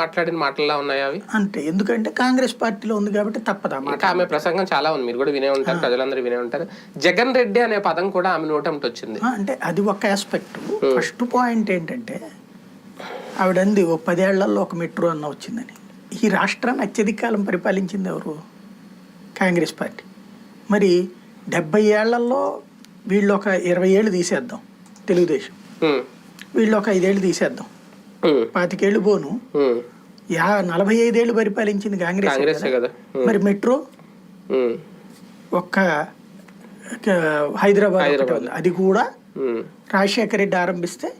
మాట్లాడిన మాటల్లా ఉన్నాయి అవి? అంటే ఎందుకంటే కాంగ్రెస్ పార్టీలో ఉంది కాబట్టి తప్పదా మాట. ఆమె ప్రసంగం చాలా ఉంది. మీరు కూడా వినే ఉంటారు ప్రజలందరూ వినే ఉంటారు. జగన్ రెడ్డి అనే పదం కూడా ఆమె నోటంటి వచ్చింది. అంటే అది ఒక ఆస్పెక్ట్ ఫస్ట్ పాయింట్ ఏంటంటే ఆవిడంది ఓ పదేళ్ళలో ఒక మెట్రో అన్న వచ్చిందని. ఈ రాష్ట్రాన్ని అత్యధిక కాలం పరిపాలించింది ఎవరు? Congress party. మరి డెబ్బై ఏళ్ళలో వీళ్ళు ఒక ఇరవై ఏళ్ళు తీసేద్దాం తెలుగుదేశం. వీళ్ళు ఒక ఐదేళ్ళు తీసేద్దాం. పాతికేళ్ళు పోను. యా నలభై ఐదేళ్ళు పరిపాలించింది కాంగ్రెస్ కదా? మరి మెట్రో? ఒక్క ఒక హైదరాబాద్. అది కూడా. రాజశేఖర రెడ్డి ఆరంభిస్తే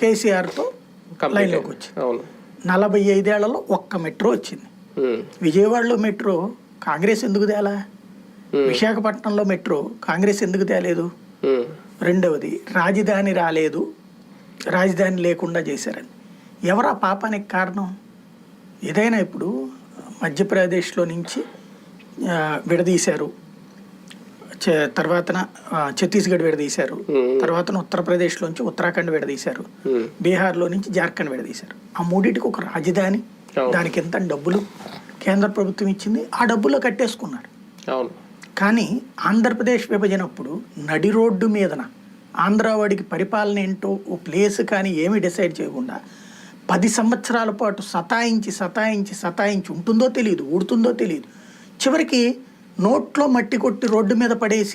కేసీఆర్తో లైన్లోకి వచ్చింది. నలభై ఐదేళ్ళలో ఒక్క మెట్రో వచ్చింది. విజయవాడలో మెట్రో కాంగ్రెస్ ఎందుకు తేలా? విశాఖపట్నంలో మెట్రో కాంగ్రెస్ ఎందుకు తేలేదు? రెండవది రాజధాని రాలేదు. రాజధాని లేకుండా చేశారని. ఎవరు పాపానికి కారణం? ఏదైనా ఇప్పుడు మధ్యప్రదేశ్లో నుంచి విడదీశారు. తర్వాతన ఛత్తీస్గఢ్ విడదీశారు. తర్వాత ఉత్తరప్రదేశ్లోంచి ఉత్తరాఖండ్ విడదీశారు. బీహార్లో నుంచి జార్ఖండ్ విడదీశారు. ఆ మూడింటికి ఒక రాజధాని. దానికి ఎంత డబ్బులు కేంద్ర ప్రభుత్వం ఇచ్చింది ఆ డబ్బుల్లో కట్టేసుకున్నారు. కానీ ఆంధ్రప్రదేశ్ విభజన అప్పుడు నడి రోడ్డు మీదన ఆంధ్రావాడికి పరిపాలన ఏంటో ఓ ప్లేస్ కానీ ఏమీ డిసైడ్ చేయకుండా పది సంవత్సరాల పాటు సతాయించి సతాయించి సతాయించి ఉంటుందో తెలియదు ఊడుతుందో తెలియదు చివరికి నోట్లో మట్టి కొట్టి రోడ్డు మీద పడేసి